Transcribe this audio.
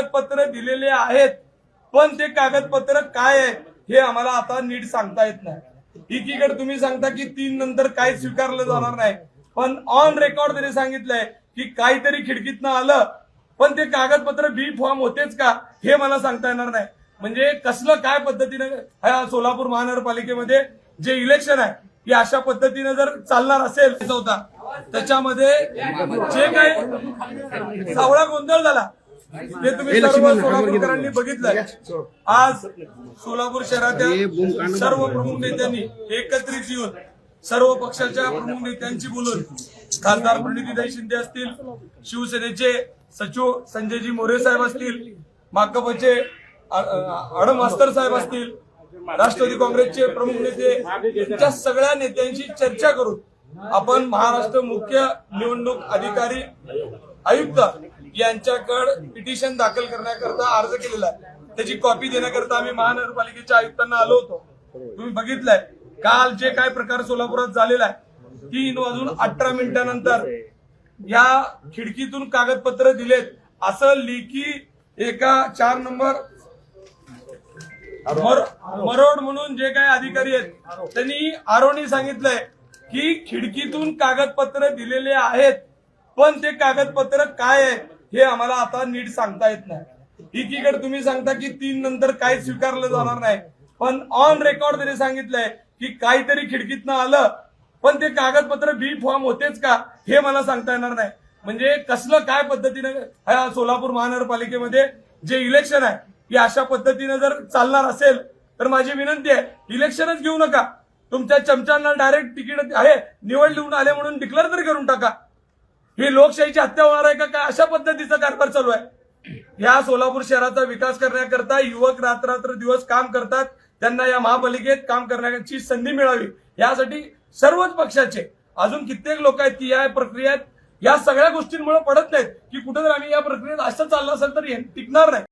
कागदपत्र दिलेले आहेत. पण ते कागदपत्र काय आहे हे आम्हाला आता नीट सांगता येत नाही. एकीकडे तुम्ही सांगता की तीन नंतर काही स्वीकारलं जाणार नाही. पण ऑन रेकॉर्ड त्यांनी सांगितलंय की काहीतरी खिडकीतनं आलं पण ते कागदपत्र बी फॉर्म होतेच का हे मला सांगता येणार नाही. म्हणजे कसलं काय पद्धतीनं ह्या सोलापूर महानगरपालिकेमध्ये जे इलेक्शन आहे की अशा पद्धतीनं जर चालणार असेल होता त्याच्यामध्ये जे काही सावळा गोंधळ झाला ते तुम्ही सर्व सोलापूरकरांनी बघितलंय. आज सोलापूर शहरातील सर्व प्रमुख नेत्यांनी एकत्रित येऊन सर्व पक्षाच्या प्रमुख नेत्यांची बोलून खासदार प्रणितीताई शिंदे असतील शिवसेनेचे सचिव संजयजी मोरे साहेब असतील माकपचे अडम मास्तर साहेब असतील राष्ट्रवादी काँग्रेसचे प्रमुख नेते यांच्या सगळ्या नेत्यांशी चर्चा करून आपण महाराष्ट्र मुख्य निवडणूक अधिकारी आयुक्त यांच्याकडे पिटिशन दाखल करण्याकरता अर्ज केलेला आहे. त्याची कॉपी देण्याकरता आम्ही महानगरपालिकेच्या आयुक्तांना आलो होतो. तुम्ही बघितलंय. काल जे काय प्रकार सोलापुरात झालेला आहे तीन वाजून अठरा मिनिटानंतर या खिडकीतून कागदपत्र दिलेत. असं लेखी एका चार नंबर मर- मरोड म्हणून जे काही अधिकारी आहेत त्यांनी आरोनी सांगितलंय की खिडकीतून कागदपत्र दिलेले आहेत पण ते कागदपत्र काय आहेत? हे आम्हाला आता नीट सांगता येत नाही. एकीकडे तुम्ही सांगता की तीन नंतर काही स्वीकारलं जाणार नाही. पण ऑन रेकॉर्ड त्यांनी सांगितलंय की काहीतरी खिडकीतनं आलं पण ते कागदपत्र बी फॉर्म होतेच का हे मला सांगता येणार नाही. म्हणजे कसलं काय पद्धतीनं ह्या सोलापूर महानगरपालिकेमध्ये जे इलेक्शन आहे की अशा पद्धतीनं जर चालणार असेल तर माझी विनंती आहे इलेक्शनच घेऊ नका. तुमच्या चमच्यांना डायरेक्ट तिकीट आहे निवड लिहून आले म्हणून डिक्लेअर तरी करून टाका. ही लोकशाहीची हत्या होणार आहे का? काय अशा पद्धतीचा कारभार चालू आहे? या सोलापूर शहराचा विकास करण्याकरता युवक रात्र दिवस काम करतात. त्यांना या महापालिकेत काम करण्याची संधी मिळावी. यासाठी सर्वच पक्षाचे अजून कित्येक लोक आहेत की या प्रक्रियेत या सगळ्या गोष्टींमुळे पडत नाहीत की कुठं जर आम्ही या प्रक्रियेत असं चाललं असेल तर टिकणार नाही.